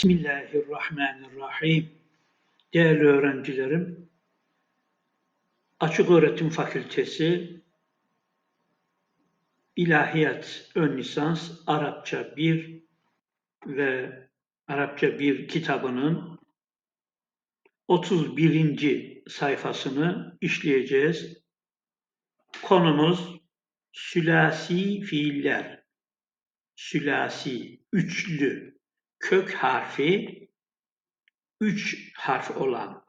Bismillahirrahmanirrahim. Değerli öğrencilerim, Açık Öğretim Fakültesi İlahiyat Ön Lisans Arapça 1 ve Arapça 1 kitabının 31. sayfasını işleyeceğiz. Konumuz sülasi fiiller. Sülasi, üçlü, kök harfi üç harf olan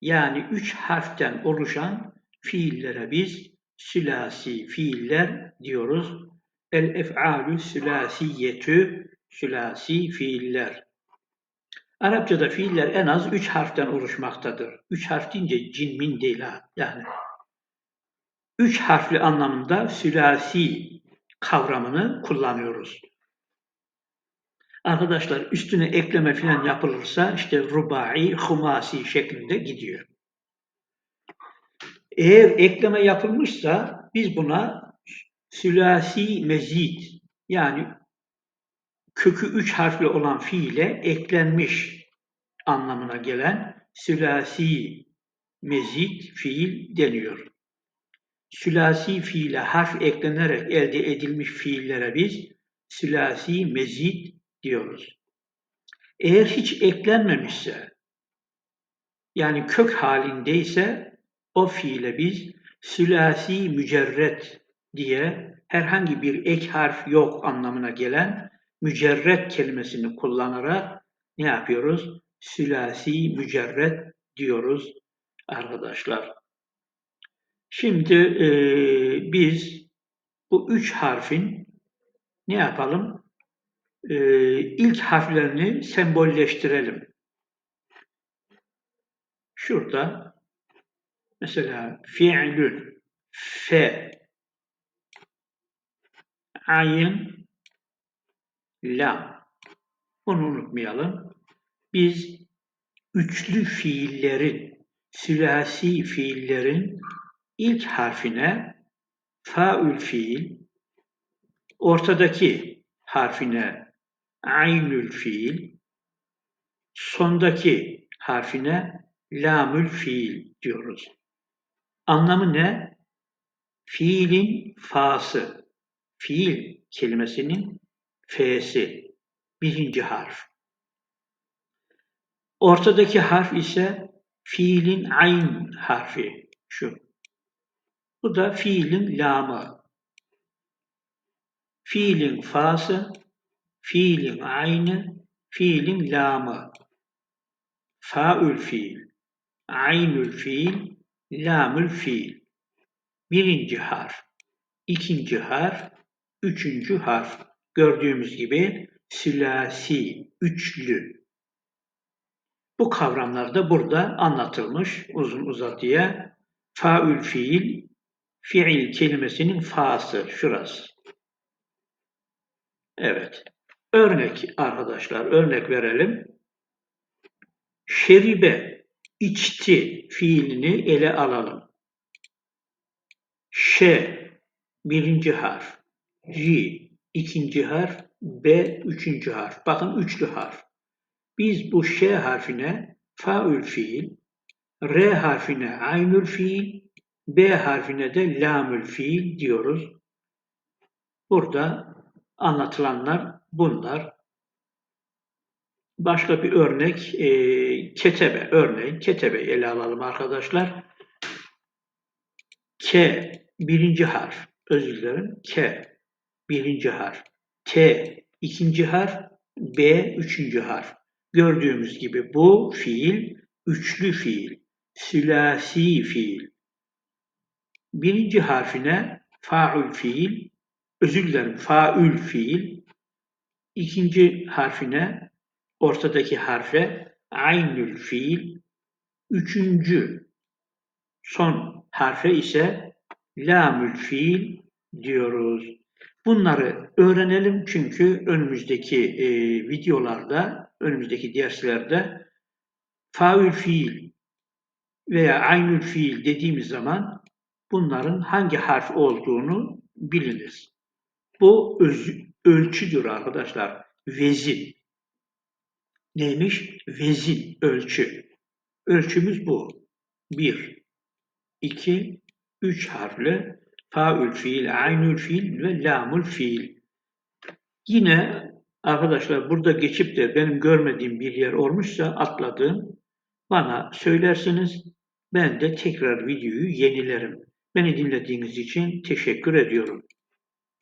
yani üç harften oluşan fiillere biz sülasi fiiller diyoruz. El ef'alü sülasiyetü sülasi fiiller. Arapçada fiiller en az üç harften oluşmaktadır. Üç harf deyince cin min değil ha. Yani üç harfli anlamında sülasi kavramını kullanıyoruz. Arkadaşlar üstüne ekleme falan yapılırsa işte rubai, humasi şeklinde gidiyor. Eğer ekleme yapılmışsa biz buna sülasi mezid yani kökü üç harfli olan fiile eklenmiş anlamına gelen sülasi mezid fiil deniyor. Sülasi fiile harf eklenerek elde edilmiş fiillere biz sülasi mezid diyoruz. Eğer hiç eklenmemişse, yani kök halindeyse o fiile biz sülasi mücerret diye herhangi bir ek harf yok anlamına gelen mücerret kelimesini kullanarak ne yapıyoruz? Sülasi mücerret diyoruz arkadaşlar. Şimdi e, biz bu üç harfin ne yapalım? E, ilk harflerini sembolleştirelim. Şurada mesela fi'lün, fe, ayin, lam. Bunu unutmayalım. Biz üçlü fiillerin, sülasi fiillerin ilk harfine faül fiil, ortadaki harfine aynül fiil, sondaki harfine lamül fiil diyoruz. Anlamı ne? Fiilin fası. Fiil kelimesinin f'si. Birinci harf. Ortadaki harf ise fiilin ayn harfi. Şu. Bu da fiilin lamı. Fiilin fası, fiilin aynı, fiilin lamı. Faül fiil, aynül fiil, lamül fiil. Birinci harf, ikinci harf, üçüncü harf. Gördüğümüz gibi sülasi, üçlü. Bu kavramlar da burada anlatılmış uzun uzadıya. Faül fiil, fiil kelimesinin fası, şurası. Evet. Örnek arkadaşlar, örnek verelim. Şeribe, içti fiilini ele alalım. Ş, birinci harf. J, ikinci harf. B, üçüncü harf. Bakın üçlü harf. Biz bu Ş harfine faül fiil, R harfine aynül fiil, B harfine de lamül fiil diyoruz. Burada anlatılanlar bunlar. Başka bir örnek e, ketebe örneğin ketebe ele alalım arkadaşlar. K birinci harf özür dilerim K birinci harf T ikinci harf B üçüncü harf. Gördüğümüz gibi bu fiil üçlü fiil, sülasi fiil. Birinci harfine faul fiil, özür dilerim faül fiil, ikinci harfine, ortadaki harfe aynül fiil, üçüncü son harfe ise lamül fiil diyoruz. Bunları öğrenelim çünkü önümüzdeki e, videolarda, önümüzdeki derslerde faül fiil veya aynül fiil dediğimiz zaman bunların hangi harf olduğunu biliniz. Bu öz, ölçüdür arkadaşlar. Vezin. neymiş? Vezin, ölçü. Ölçümüz bu. 1, 2, 3 harfli faül fiil, aynül fiil ve lamül fiil. Yine arkadaşlar burada geçip de benim görmediğim bir yer olmuşsa atladığım bana söylersiniz. Ben de tekrar videoyu yenilerim. Beni dinlediğiniz için teşekkür ediyorum.